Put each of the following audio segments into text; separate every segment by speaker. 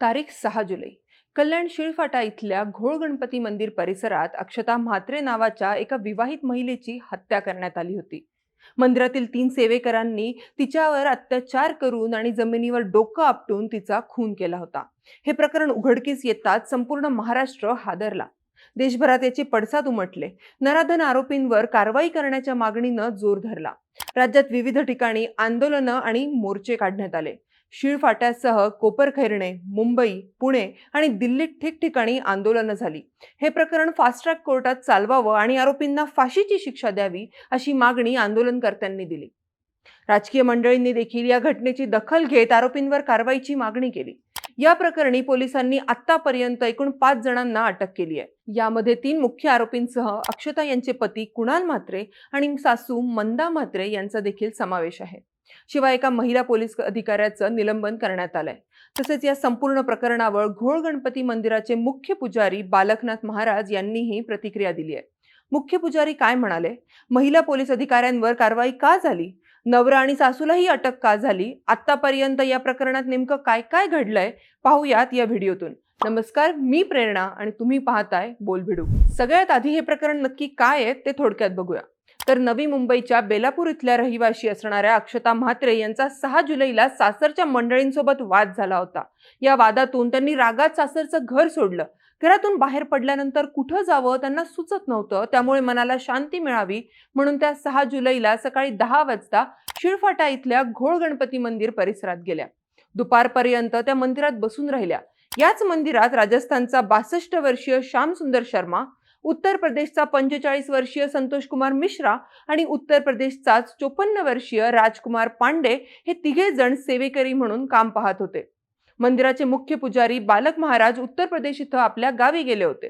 Speaker 1: तारीख सहा जुलै. कल्याण शिळफाटा इथल्या घोळ गणपती मंदिर परिसरात अक्षता म्हात्रे नावाच्या एका विवाहित महिलेची हत्या करण्यात आली होती. मंदिरातील तीन सेवेकरांनी तिच्यावर अत्याचार करून आणि जमिनीवर डोकं आपटून तिचा खून केला होता. हे प्रकरण उघडकीस येताच संपूर्ण महाराष्ट्र हादरला. देशभरात याचे पडसाद उमटले. नराधन आरोपींवर कारवाई करण्याच्या मागणीनं जोर धरला. राज्यात विविध ठिकाणी आंदोलनं आणि मोर्चे काढण्यात आले. शिळफाट्यासह कोपरखैरणे मुंबई पुणे आणि दिल्लीत ठिकठिकाणी आंदोलनं झाली. हे प्रकरण फास्ट ट्रॅक कोर्टात चालवावं आणि आरोपींना फाशीची शिक्षा द्यावी अशी मागणी आंदोलनकर्त्यांनी दिली. राजकीय मंडळींनी देखील या घटनेची दखल घेत आरोपींवर कारवाईची मागणी केली. या प्रकरणी पोलिसांनी आतापर्यंत एकूण पाच जणांना अटक केली आहे. यामध्ये तीन मुख्य आरोपींसह अक्षता यांचे पती कुणाल म्हात्रे आणि सासू मंदा म्हात्रे यांचा देखील समावेश आहे. शिवाय एका महिला पोलीस अधिकाऱ्याचं निलंबन करण्यात आलंय. तसेच या संपूर्ण प्रकरणावर घोळ गणपती मंदिराचे मुख्य पुजारी बालकनाथ महाराज यांनीही प्रतिक्रिया दिली आहे. मुख्य पुजारी काय म्हणाले? महिला पोलीस अधिकाऱ्यांवर कारवाई का झाली? नवरा आणि सासूलाही अटक का झाली? आतापर्यंत या प्रकरणात नेमकं काय काय घडलंय? पाहूयात या व्हिडिओतून. नमस्कार मी प्रेरणा आणि तुम्ही पाहताय बोलभिडू. सगळ्यात आधी हे प्रकरण नक्की काय आहे ते थोडक्यात बघूया. तर नवी मुंबईच्या बेलापूर इथल्या रहिवाशी असणाऱ्या अक्षता म्हात्रे यांचा सहा जुलैला सासरच्या मंडळींसोबत वाद झाला होता. या वादातून त्यांनी रागात सासरचं घर सोडलं. घरातून बाहेर पडल्यानंतर कुठं जावं त्यांना सुचत नव्हतं. त्यामुळे मनाला शांती मिळावी म्हणून त्या सहा जुलैला सकाळी दहा वाजता शिळफाटा इथल्या घोळ गणपती मंदिर परिसरात गेल्या. दुपारपर्यंत त्या मंदिरात बसून राहिल्या. याच मंदिरात राजस्थानचा बासष्ट वर्षीय श्याम सुंदर शर्मा उत्तर प्रदेशचा पंचेचाळीस वर्षीय संतोष कुमार मिश्रा आणि उत्तर प्रदेशचाच चोपन्न वर्षीय राजकुमार पांडे हे तिघे जण सेवेकरी म्हणून काम पाहत होते. मंदिराचे मुख्य पुजारी बालक महाराज उत्तर प्रदेश इथं आपल्या गावी गेले होते.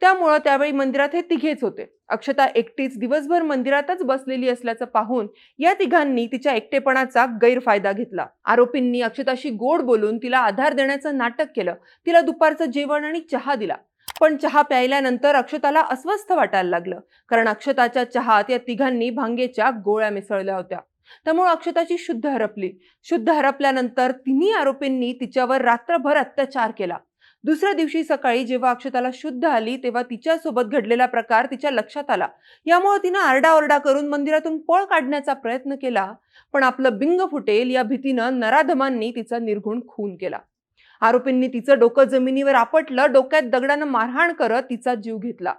Speaker 1: त्यामुळं त्यावेळी मंदिरात हे तिघेच होते. अक्षता एकटीच दिवसभर मंदिरातच बसलेली असल्याचं पाहून या तिघांनी तिच्या एकटेपणाचा गैरफायदा घेतला. आरोपींनी अक्षताशी गोड बोलून तिला आधार देण्याचं नाटक केलं. तिला दुपारचं जेवण आणि चहा दिला. पण चहा प्यायल्यानंतर अक्षताला अस्वस्थ वाटायला लागलं. कारण अक्षताच्या चहात या तिघांनी भांगेच्या गोळ्या मिसळल्या होत्या. त्यामुळे अक्षताची शुद्ध हरपली. शुद्ध हरपल्यानंतर तिन्ही आरोपींनी तिच्यावर रात्रभर अत्याचार केला. दुसऱ्या दिवशी सकाळी जेव्हा अक्षताला शुद्ध आली तेव्हा तिच्यासोबत घडलेला प्रकार तिच्या लक्षात आला. यामुळे तिनं आरडाओरडा करून मंदिरातून पळ काढण्याचा प्रयत्न केला पण आपलं बिंग फुटेल या भीतीनं नराधमांनी तिचा निर्घुण खून केला. आरोपींनी तिचं डोकं जमिनीवर आपटलं डोक्यात दगडानं मारहाण करत तिचा जीव घेतला.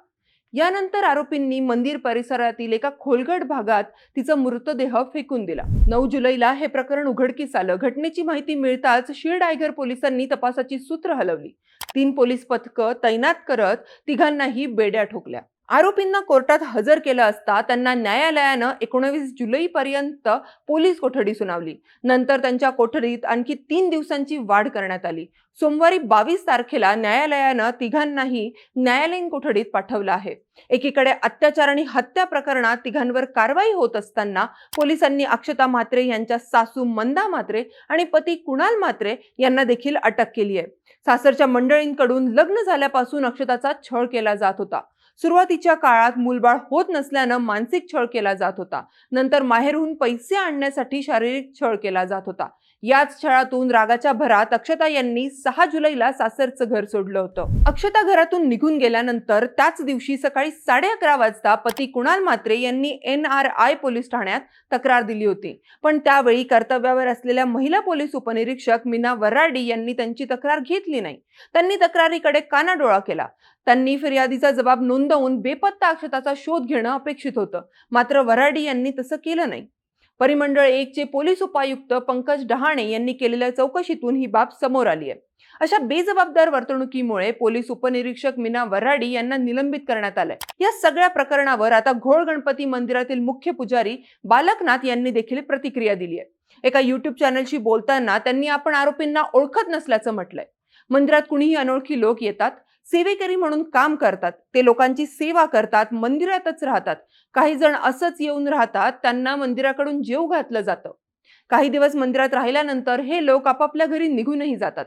Speaker 1: यानंतर आरोपींनी मंदिर परिसरातील एका खोलगट भागात तिचा मृतदेह फेकून दिला. नऊ जुलैला हे प्रकरण उघडकीस आलं. घटनेची माहिती मिळताच शिरडायगर पोलिसांनी तपासाची सूत्र हलवली. तीन पोलीस पथकं तैनात करत तिघांनाही बेड्या ठोकल्या. आरोपींना कोर्टात हजर केलं असता त्यांना न्यायालयानं एकोणवीस जुलैपर्यंत पोलीस कोठडी सुनावली. नंतर त्यांच्या कोठडीत आणखी तीन दिवसांची वाढ करण्यात आली. सोमवारी बावीस तारखेला न्यायालयानं तिघांनाही न्यायालयीन कोठडीत पाठवलं आहे. एकीकडे अत्याचार आणि हत्या प्रकरणात तिघांवर कारवाई होत असताना पोलिसांनी अक्षता म्हात्रे यांच्या सासू मंदा म्हात्रे आणि पती कुणाल म्हात्रे यांना देखील अटक केली आहे. सासरच्या मंडळींकडून लग्न झाल्यापासून अक्षताचा छळ केला जात होता. सुरुवातीच्या काळात मूलबाळ होत नसल्यानं मानसिक छळ केला जात होता. नंतर माहेरहून पैसे आणण्यासाठी शारीरिक छळ केला जात होता. याच छळातून रागाच्या भरात अक्षता यांनी सहा जुलैला सासरचं घर सोडलं होतं. अक्षता घरातून निघून गेल्यानंतर त्याच दिवशी सकाळी साडे अकरा वाजता पती कुणाल मात्रे यांनी एन आर आय पोलीस ठाण्यात तक्रार दिली होती. पण त्यावेळी कर्तव्यावर असलेल्या महिला पोलीस उपनिरीक्षक मीना वराडी यांनी त्यांची तक्रार घेतली नाही. त्यांनी तक्रारीकडे कानाडोळा केला. त्यांनी फिर्यादीचा जबाब नोंदवून बेपत्ता अक्षताचा शोध घेणं अपेक्षित होतं. मात्र वराडी यांनी तसं केलं नाही. परिमंडळ एकचे पोलीस उपायुक्त पंकज डहाणे यांनी केलेल्या चौकशीतून ही बाब समोर आली आहे. अशा बेजबाबदार वर्तणुकीमुळे पोलीस उपनिरीक्षक मीना वराडी यांना निलंबित करण्यात आलंय. या सगळ्या प्रकरणावर आता घोळ गणपती मंदिरातील मुख्य पुजारी बालकनाथ यांनी देखील प्रतिक्रिया दिली आहे. एका युट्यूब चॅनलशी बोलताना त्यांनी आपण आरोपींना ओळखत नसल्याचं म्हटलंय. मंदिरात कुणीही अनोळखी लोक येतात सेवेकरी म्हणून काम करतात. ते लोकांची सेवा करतात मंदिरातच राहतात. काही जण असंच येऊन राहतात त्यांना मंदिराकडून जेव घातलं जातं. काही दिवस मंदिरात राहिल्यानंतर हे लोक आपापल्या घरी निघूनही जातात.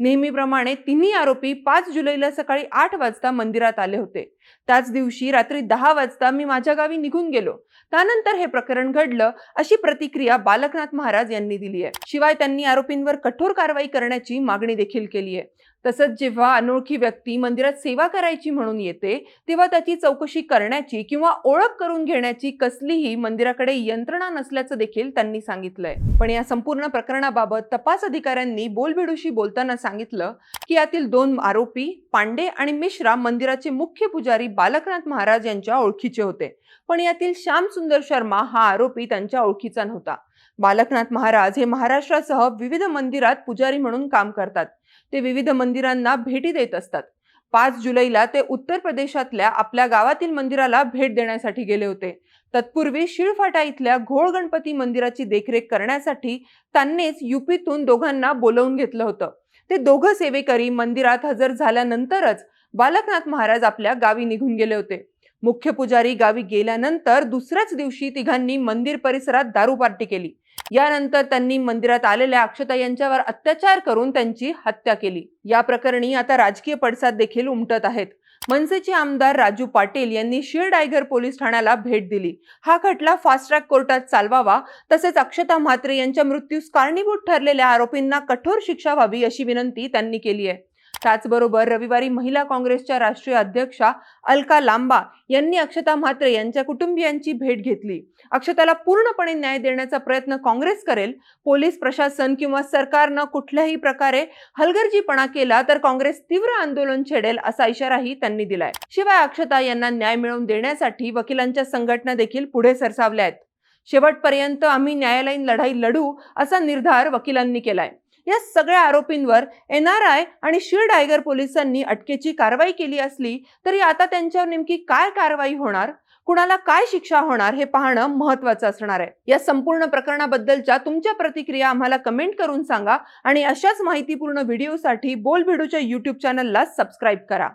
Speaker 1: नेहमीप्रमाणे तिन्ही आरोपी पाच जुलैला सकाळी आठ वाजता मंदिरात आले होते. त्याच दिवशी रात्री दहा वाजता मी माझ्या गावी निघून गेलो. त्यानंतर हे प्रकरण घडलं अशी प्रतिक्रिया बालकनाथ महाराज यांनी दिली आहे शिवाय त्यांनी आरोपींवर कठोर कारवाई करण्याची मागणी देखील केली आहे तसंच जेव्हा अनोळखी व्यक्ती मंदिरात सेवा करायची म्हणून येते तेव्हा त्याची चौकशी करण्याची किंवा ओळख करून घेण्याची कसलीही मंदिराकडे यंत्रणा नसल्याचं देखील त्यांनी सांगितलंय. पण या संपूर्ण प्रकरणाबाबत तपास अधिकाऱ्यांनी बोलबिडूशी बोलताना सांगितलं की यातील दोन आरोपी पांडे आणि मिश्रा मंदिराचे मुख्य पुजारी बालकनाथ महाराज यांच्या ओळखीचे होते. पण यातील श्याम सुंदर शर्मा हा आरोपी त्यांच्या ओळखीचा नव्हता. बालकनाथ महाराज हे महाराष्ट्रासह विविध मंदिरात पुजारी म्हणून काम करतात. ते विविध मंदिरांना भेटी देत असतात. पाच जुलैला ते उत्तर प्रदेशातल्या आपल्या गावातील मंदिराला भेट देण्यासाठी गेले होते. तत्पूर्वी शिळफाटा इथल्या घोळ गणपती मंदिराची देखरेख करण्यासाठी त्यांनीच युपीतून दोघांना बोलवून घेतलं होतं. ते दोघं सेवेकरी मंदिरात हजर झाल्यानंतरच बालकनाथ महाराज आपल्या गावी निघून गेले होते. मुख्य पुजारी गावी गेल्यानंतर दुसऱ्याच दिवशी तिघांनी मंदिर परिसरात दारू पार्टी केली. यानंतर त्यांनी मंदिरात आलेल्या अक्षता यांच्यावर अत्याचार करून त्यांची हत्या केली. या प्रकरणी आता राजकीय पडसाद देखील उमटत आहेत. मनसेचे आमदार राजू पाटील यांनी शिरडायगर पोलीस ठाण्याला भेट दिली. हा खटला फास्ट ट्रॅक कोर्टात चालवावा तसेच अक्षता म्हात्रे यांच्या मृत्यूस कारणीभूत ठरलेल्या आरोपींना कठोर शिक्षा व्हावी अशी विनंती त्यांनी केली आहे. त्याचबरोबर रविवारी महिला काँग्रेसच्या राष्ट्रीय अध्यक्षा अलका लांबा यांनी अक्षता म्हात्रे यांच्या कुटुंबियांची भेट घेतली. अक्षताला पूर्णपणे न्याय देण्याचा प्रयत्न काँग्रेस करेल पोलीस प्रशासन किंवा सरकारनं कुठल्याही प्रकारे हलगर्जीपणा केला तर काँग्रेस तीव्र आंदोलन छेडेल असा इशाराही त्यांनी दिलाय. शिवाय अक्षता यांना न्याय मिळवून देण्यासाठी वकिलांच्या संघटना देखील पुढे सरसावल्या आहेत. शेवटपर्यंत आम्ही न्यायालयीन लढाई लढू असा निर्धार वकिलांनी केलाय. या सगळ्या आरोपींवर एन आर आय आणि शीर डायगर पोलिसांनी अटकेची कारवाई केली असली तरी आता त्यांच्यावर नेमकी काय कारवाई होणार? कुणाला काय शिक्षा होणार हे पाहणं महत्वाचं असणार आहे. या संपूर्ण प्रकरणाबद्दलच्या तुमच्या प्रतिक्रिया आम्हाला कमेंट करून सांगा आणि अशाच माहितीपूर्ण व्हिडिओसाठी बोल भिडूच्या युट्यूब चॅनलला सबस्क्राईब करा.